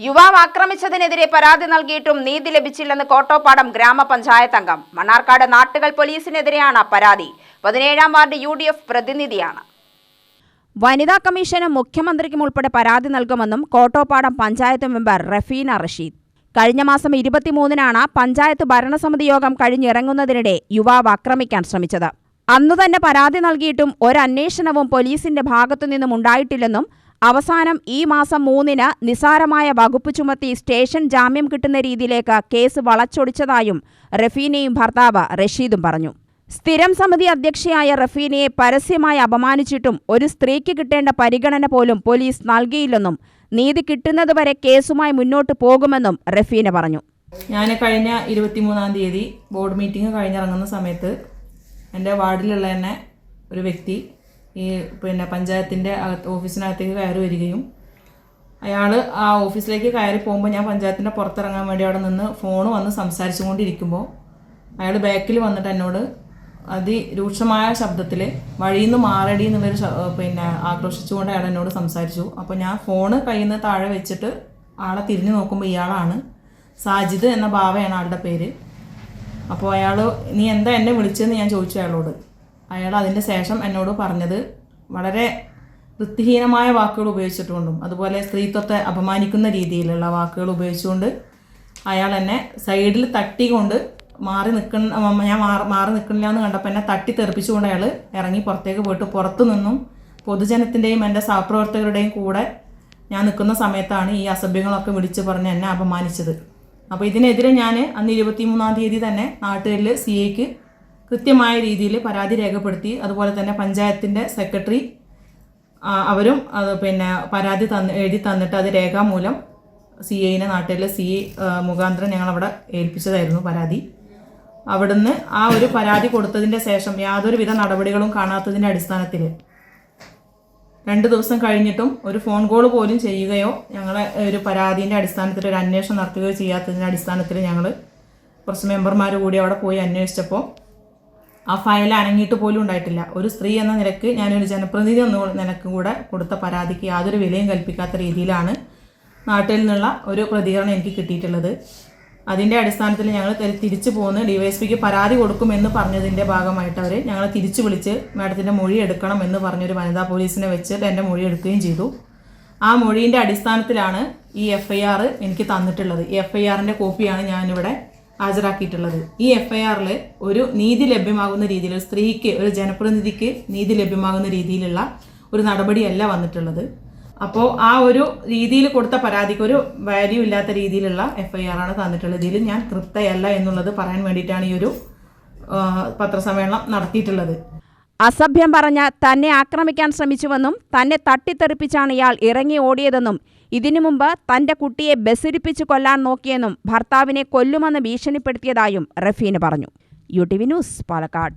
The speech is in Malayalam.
യുവാവ് ആക്രമിച്ചതിനെതിരെ പരാതി നൽകിയിട്ടും നീതി ലഭിച്ചില്ലെന്ന് കോട്ടോപ്പാടം ഗ്രാമപഞ്ചായത്ത് അംഗം. മണ്ണാർക്കാട് നാട്ടുകൾ പോലീസിനെതിരെയാണ് പരാതി. പതിനേഴാം വാർഡ് യു പ്രതിനിധിയാണ്. വനിതാ കമ്മീഷന് മുഖ്യമന്ത്രിക്കും ഉൾപ്പെടെ പരാതി നൽകുമെന്നും കോട്ടോപ്പാടം പഞ്ചായത്ത് മെമ്പർ റഫീന റഷീദ്. കഴിഞ്ഞ മാസം ഇരുപത്തിമൂന്നിനാണ് പഞ്ചായത്ത് ഭരണസമിതി യോഗം കഴിഞ്ഞിറങ്ങുന്നതിനിടെ യുവാവ് ആക്രമിക്കാൻ ശ്രമിച്ചത്. അന്നുതന്നെ പരാതി നൽകിയിട്ടും ഒരന്വേഷണവും പോലീസിന്റെ ഭാഗത്തുനിന്നും ഉണ്ടായിട്ടില്ലെന്നും അവസാനം ഈ മാസം മൂന്നിന് നിസാരമായ വകുപ്പ് ചുമത്തി സ്റ്റേഷൻ ജാമ്യം കിട്ടുന്ന രീതിയിലേക്ക് കേസ് വളച്ചൊടിച്ചതായും റഫീനയും ഭർത്താവ് റഷീദും പറഞ്ഞു. സ്ഥിരം സമിതി അധ്യക്ഷയായ റഫീനയെ പരസ്യമായി അപമാനിച്ചിട്ടും ഒരു സ്ത്രീക്ക് കിട്ടേണ്ട പരിഗണന പോലും പോലീസ് നൽകിയില്ലെന്നും നീതി കിട്ടുന്നതുവരെ കേസുമായി മുന്നോട്ട് പോകുമെന്നും റഫീന പറഞ്ഞു. ഞാൻ കഴിഞ്ഞ ഇരുപത്തിമൂന്നാം തീയതി ബോർഡ് മീറ്റിംഗ് കഴിഞ്ഞിറങ്ങുന്ന സമയത്ത് എന്റെ വാർഡിലുള്ള തന്നെ ഒരു വ്യക്തി ഈ പിന്നെ പഞ്ചായത്തിന്റെ അകത്ത് ഓഫീസിനകത്തേക്ക് കയറി വരികയും അയാൾ ആ ഓഫീസിലേക്ക് കയറി പോകുമ്പോൾ ഞാൻ പഞ്ചായത്തിന്റെ പുറത്തിറങ്ങാൻ വേണ്ടി അവിടെ നിന്ന് ഫോൺ വന്ന് സംസാരിച്ചുകൊണ്ടിരിക്കുമ്പോൾ അയാൾ ബാക്കിൽ വന്നിട്ട് എന്നോട് അതിരൂക്ഷമായ ശബ്ദത്തിൽ വഴിയിൽ നിന്ന് മാറടി എന്നുള്ളൊരു പിന്നെ ആക്രോശിച്ചുകൊണ്ട് അയാൾ എന്നോട് സംസാരിച്ചു. അപ്പോൾ ഞാൻ ഫോണ് കയ്യിൽ നിന്ന് താഴെ വെച്ചിട്ട് ആളെ തിരിഞ്ഞു നോക്കുമ്പോൾ ഇയാളാണ് സാജിദ് എന്ന ഭാവയാണ് ആളുടെ പേര്. അപ്പോൾ അയാൾ നീ എന്താ എന്നെ വിളിച്ചതെന്ന് ഞാൻ ചോദിച്ചു അയാളോട്. അയാൾ അതിന്റെ ശേഷം എന്നോട് പറഞ്ഞത് വളരെ വൃത്തിഹീനമായ വാക്കുകൾ ഉപയോഗിച്ചിട്ടുണ്ടും അതുപോലെ സ്ത്രീത്വത്തെ അപമാനിക്കുന്ന രീതിയിലുള്ള വാക്കുകൾ ഉപയോഗിച്ചുകൊണ്ട് അയാൾ എന്നെ സൈഡിൽ തട്ടിക്കൊണ്ട് മാറി നിൽക്കുന്ന ഞാൻ മാറി മാറി നിൽക്കണില്ല എന്ന് കണ്ടപ്പോൾ എന്നെ തട്ടി തെറിപ്പിച്ചുകൊണ്ട് അയാൾ ഇറങ്ങി പുറത്തേക്ക് പോയിട്ട് പുറത്തു നിന്നും പൊതുജനത്തിന്റെയും എന്റെ സഹപ്രവർത്തകരുടെയും കൂടെ ഞാൻ നിൽക്കുന്ന സമയത്താണ് ഈ അസഭ്യങ്ങളൊക്കെ വിളിച്ച് പറഞ്ഞ് എന്നെ അപമാനിച്ചത്. അപ്പോൾ ഇതിനെതിരെ ഞാൻ അന്ന് ഇരുപത്തി മൂന്നാം തീയതി തന്നെ നാട്ടുകാരിൽ സി എക്ക് കൃത്യമായ രീതിയിൽ പരാതി രേഖപ്പെടുത്തി അതുപോലെ തന്നെ പഞ്ചായത്തിന്റെ സെക്രട്ടറി അവരും അത് പിന്നെ പരാതി തന്ന് എഴുതി തന്നിട്ട് അത് രേഖാമൂലം സി ഐനെ നാട്ടിലെ സി മുഖാന്തരം ഞങ്ങളവിടെ ഏൽപ്പിച്ചതായിരുന്നു പരാതി. അവിടുന്ന് ആ ഒരു പരാതി കൊടുത്തതിന്റെ ശേഷം യാതൊരുവിധ നടപടികളും കാണാത്തതിന്റെ അടിസ്ഥാനത്തിൽ രണ്ട് ദിവസം കഴിഞ്ഞിട്ടും ഒരു ഫോൺ കോൾ പോലും ചെയ്യുകയോ ഞങ്ങളെ ഒരു പരാതിന്റെ അടിസ്ഥാനത്തിൽ ഒരു അന്വേഷണം നടത്തുകയോ ചെയ്യാത്തതിന്റെ അടിസ്ഥാനത്തിൽ ഞങ്ങൾ കുറച്ച് മെമ്പർമാർ കൂടി അവിടെ പോയി അന്വേഷിച്ചപ്പോൾ ആ ഫയൽ അനങ്ങിയിട്ട് പോലും ഉണ്ടായിട്ടില്ല. ഒരു സ്ത്രീ എന്ന നിലയ്ക്ക് ഞാനൊരു ജനപ്രതിനിധി എന്ന നിലക്കും കൂടെ കൊടുത്ത പരാതിക്ക് യാതൊരു വിലയും കൽപ്പിക്കാത്ത രീതിയിലാണ് നാട്ടിൽ നിന്നുള്ള ഒരു പ്രതികരണം എനിക്ക് കിട്ടിയിട്ടുള്ളത്. അതിന്റെ അടിസ്ഥാനത്തിൽ ഞങ്ങൾ തിരിച്ചു പോന്ന് ഡിവൈഎസ്പിക്ക് പരാതി കൊടുക്കുമെന്ന് പറഞ്ഞതിന്റെ ഭാഗമായിട്ട് അവർ ഞങ്ങളെ തിരിച്ചു വിളിച്ച് മാഡത്തിന്റെ മൊഴി എടുക്കണം എന്ന് പറഞ്ഞൊരു വനിതാ പോലീസിനെ വെച്ചിട്ട് എന്റെ മൊഴി എടുക്കുകയും ചെയ്തു. ആ മൊഴീന്റെ അടിസ്ഥാനത്തിലാണ് ഈ എഫ് ഐ ആർ എനിക്ക് തന്നിട്ടുള്ളത്. ഈ എഫ് ഐ ആറിന്റെ കോപ്പിയാണ് ഞാനിവിടെ ഹാജരാക്കിയിട്ടുള്ളത്. ഈ എഫ് ഐ ആറിൽ ഒരു നീതി ലഭ്യമാകുന്ന രീതിയിൽ ഒരു സ്ത്രീക്ക് ഒരു ജനപ്രതിനിധിക്ക് നീതി ലഭ്യമാകുന്ന രീതിയിലുള്ള ഒരു നടപടിയല്ല വന്നിട്ടുള്ളത്. അപ്പോൾ ആ ഒരു രീതിയിൽ കൊടുത്ത പരാതിക്ക് ഒരു വാല്യൂ ഇല്ലാത്ത രീതിയിലുള്ള എഫ് ഐ ആർ ആണ് തന്നിട്ടുള്ളത്. ഇതിൽ ഞാൻ തൃപ്തയല്ല എന്നുള്ളത് പറയാൻ വേണ്ടിയിട്ടാണ് ഈ ഒരു പത്രസമ്മേളനം നടത്തിയിട്ടുള്ളത്. അസഭ്യം പറഞ്ഞ തന്നെ ആക്രമിക്കാൻ ശ്രമിച്ചുവെന്നും തന്നെ തട്ടിത്തെറിപ്പിച്ചാണ് ഇയാൾ ഇറങ്ങി ഓടിയതെന്നും ഇതിനു മുമ്പ് തന്റെ കുട്ടിയെ ബസിരിപ്പിച്ച് കൊല്ലാൻ നോക്കിയെന്നും ഭർത്താവിനെ കൊല്ലുമെന്ന് ഭീഷണിപ്പെടുത്തിയതായും റഫീന് പറഞ്ഞു. U T V news Palakkad.